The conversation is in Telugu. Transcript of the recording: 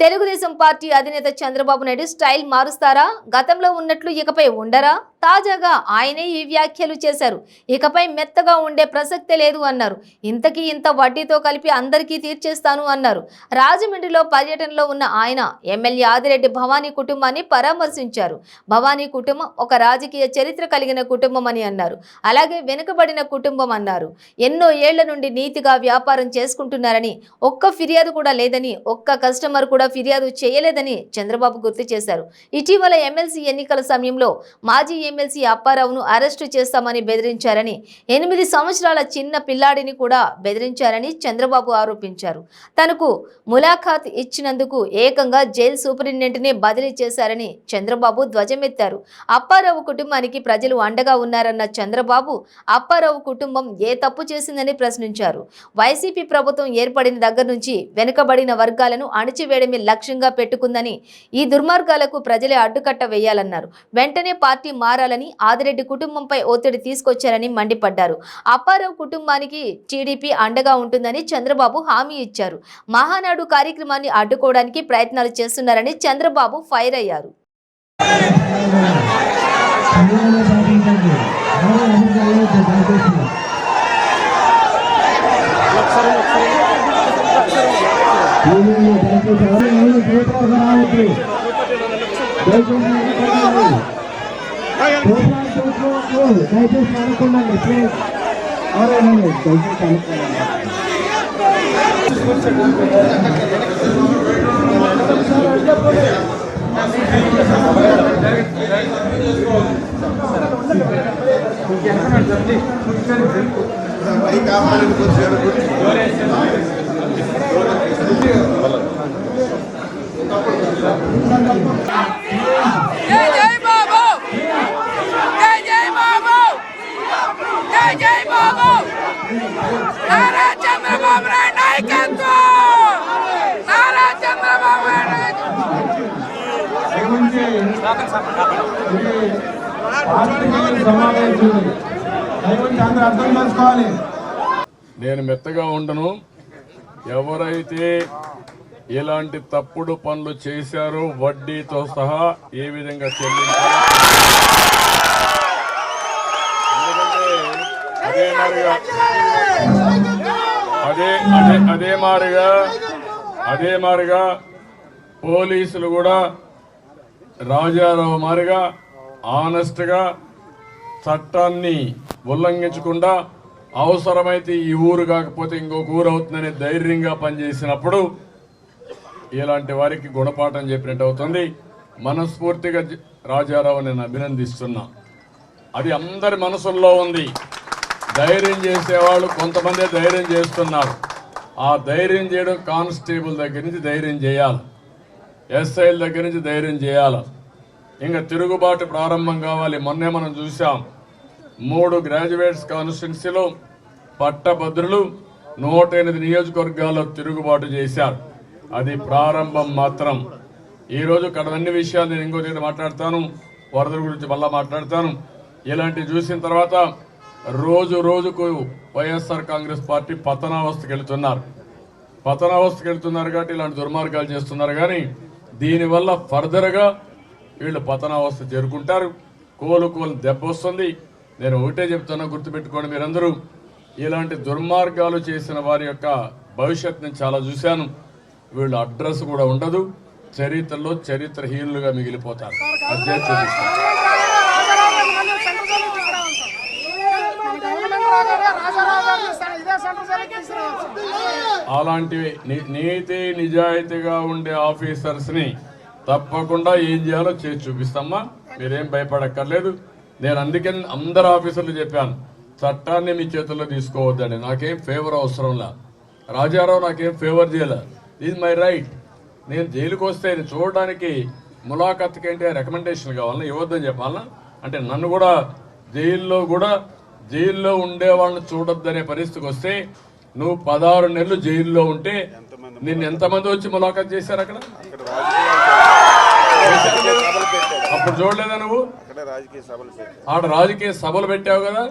తెలుగుదేశం పార్టీ అధినేత చంద్రబాబు నాయుడు స్టైల్ మారుస్తారా? గతంలో ఉన్నట్లు ఇకపై ఉండరా? తాజాగా ఆయనే ఈ వ్యాఖ్యలు చేశారు. ఇకపై మెత్తగా ఉండే ప్రసక్తే లేదు అన్నారు. ఇంతకీ ఇంత వడ్డీతో కలిపి అందరికీ తీర్చేస్తాను అన్నారు. రాజమండ్రిలో పర్యటనలో ఉన్న ఆయన ఎమ్మెల్యే ఆదిరెడ్డి భవానీ కుటుంబాన్ని పరామర్శించారు. భవానీ కుటుంబం ఒక రాజకీయ చరిత్ర కలిగిన కుటుంబం అని అన్నారు. అలాగే వెనుకబడిన కుటుంబం అన్నారు. ఎన్నో ఏళ్ళ నుండి నీతిగా వ్యాపారం చేసుకుంటున్నారని ఒక్క ఫిర్యాదు కూడా లేదని ఒక్క కస్టమర్ కూడా ఫిర్యాదు చేయలేదని చంద్రబాబు గుర్తు చేశారు. ఇటీవల ఎమ్మెల్సీ ఎన్నికల సమయంలో మాజీ ఎమ్మెల్సీ అప్పారావును అరెస్టు చేస్తామని బెదిరించారని ఎనిమిది సంవత్సరాల చిన్న పిల్లాడిని కూడా బెదిరించారని చంద్రబాబు ఆరోపించారు. తనకు ములాఖాత్ ఇచ్చినందుకు ఏకంగా జైలు సూపరింటెండెంట్నే బదిలీ చేశారని చంద్రబాబు ధ్వజమెత్తారు. అప్పారావు కుటుంబానికి ప్రజలు అండగా ఉన్నారన్న చంద్రబాబు అప్పారావు కుటుంబం ఏ తప్పు చేసిందని ప్రశ్నించారు. వైసీపీ ప్రభుత్వం ఏర్పడిన దగ్గర నుంచి వెనుకబడిన వర్గాలను అణిచివేయడమే లక్ష్యంగా పెట్టుకుందని ఈ దుర్మార్గాలకు ప్రజలే అడ్డుకట్ట వేయాలన్నారు. వెంటనే పార్టీ మారాలని ఆదిరెడ్డి కుటుంబంపై ఒత్తిడి తీసుకొచ్చారని మండిపడ్డారు. అప్పారావు కుటుంబానికి టీడీపీ అండగా ఉంటుందని చంద్రబాబు హామీ ఇచ్చారు. మహానాడు కార్యక్రమాన్ని అడ్డుకోవడానికి ప్రయత్నాలు చేస్తున్నారని చంద్రబాబు ఫైర్ అయ్యారు. దయచేసి దయచేసి ఎవరు ఎవరు చేతులకు రావద్దు దయచేసి అనుకోండి ప్రోగ్రాం చూసుకోవద్దు దయచేసి అనుకోండి ప్లీజ్ ఎవరైనా దయచేసి అనుకోండి సమావేశం. అందరూ అర్థం చేసుకోవాలి. నేను మెత్తగా ఉండను. ఎవరైతే ఇలాంటి తప్పుడు పనులు చేశారో వడ్డీతో సహా ఏ విధంగా చెల్లించాలో అదే మారిగా. అదే అదే అదే మారిగా. అదే మారిగా. పోలీసులు కూడా రాజారావు మారిగా ఆనెస్ట్గా చట్టాన్ని ఉల్లంఘించకుండా అవసరమైతే ఈ ఊరు కాకపోతే ఇంకొక ఊరు అవుతుందని ధైర్యంగా పనిచేసినప్పుడు ఇలాంటి వారికి గుణపాఠం చెప్పినట్టు అవుతుంది. మనస్ఫూర్తిగా రాజారావు నేను అభినందిస్తున్నా. అది అందరి మనసుల్లో ఉంది. ధైర్యం చేసేవాళ్ళు కొంతమంది ధైర్యం చేస్తున్నారు. ఆ ధైర్యం చేయడం కానిస్టేబుల్ దగ్గర నుంచి ధైర్యం చేయాలి. ఎస్ఐల దగ్గర నుంచి ధైర్యం చేయాలి. ఇంకా తిరుగుబాటు ప్రారంభం కావాలి. మొన్నే మనం చూసాం మూడు గ్రాడ్యుయేట్స్ కాన్స్టిట్యున్సీలో పట్టభద్రులు నూట ఎనిమిది నియోజకవర్గాల్లో తిరుగుబాటు చేశారు. అది ప్రారంభం మాత్రం. ఈరోజు ఇక్కడ అన్ని విషయాలు నేను ఇంకో దగ్గర మాట్లాడతాను. వరదల గురించి మళ్ళా మాట్లాడతాను. ఇలాంటివి చూసిన తర్వాత రోజు రోజుకు వైఎస్ఆర్ కాంగ్రెస్ పార్టీ పతనావస్థకి వెళుతున్నారు. పతనావస్థకి వెళ్తున్నారు కాబట్టి ఇలాంటి దుర్మార్గాలు చేస్తున్నారు. కానీ దీనివల్ల ఫర్దర్గా వీళ్ళు పతనావస్థ చేరుకుంటారు కోలు కోలు దెబ్బ వస్తుంది. నేను ఒకటే చెప్తున్నా గుర్తుపెట్టుకోండి మీరందరూ. ఇలాంటి దుర్మార్గాలు చేసిన వారి యొక్క భవిష్యత్ నేను చాలా చూశాను. వీళ్ళు అడ్రస్ కూడా ఉండదు. చరిత్రలో చరిత్రహీనులుగా మిగిలిపోతారు. అదే అలాంటి నీతి నిజాయితీగా ఉండే ఆఫీసర్స్ని తప్పకుండా ఏం చేయాలో చేసి చూపిస్తామా మీరేం భయపడక్కర్లేదు. నేను అందుకని అందరు ఆఫీసర్లు చెప్పాను చట్టాన్ని మీ చేతుల్లో తీసుకోవద్దండి. నాకేం ఫేవర్ అవసరంలా రాజారావు నాకేం ఫేవర్ చేయలే. ఇది మై రైట్ నేను జైలుకి వస్తే చూడడానికి ములాఖత్కి ఏంటి రికమెండేషన్ కావాలన్నా ఇవ్వద్దని చెప్పాలన్నా అంటే నన్ను కూడా జైల్లో కూడా జైల్లో ఉండే వాళ్ళని చూడొద్దనే పరిస్థితికి వస్తే నువ్వు పదహారు నెలలు జైల్లో ఉంటే నిన్ను ఎంతమంది వచ్చి ములాఖత్ చేశారు అక్కడ? అప్పుడు చూడలేదా నువ్వు? ఆడ రాజకీయ సభలు పెట్టావు కదా?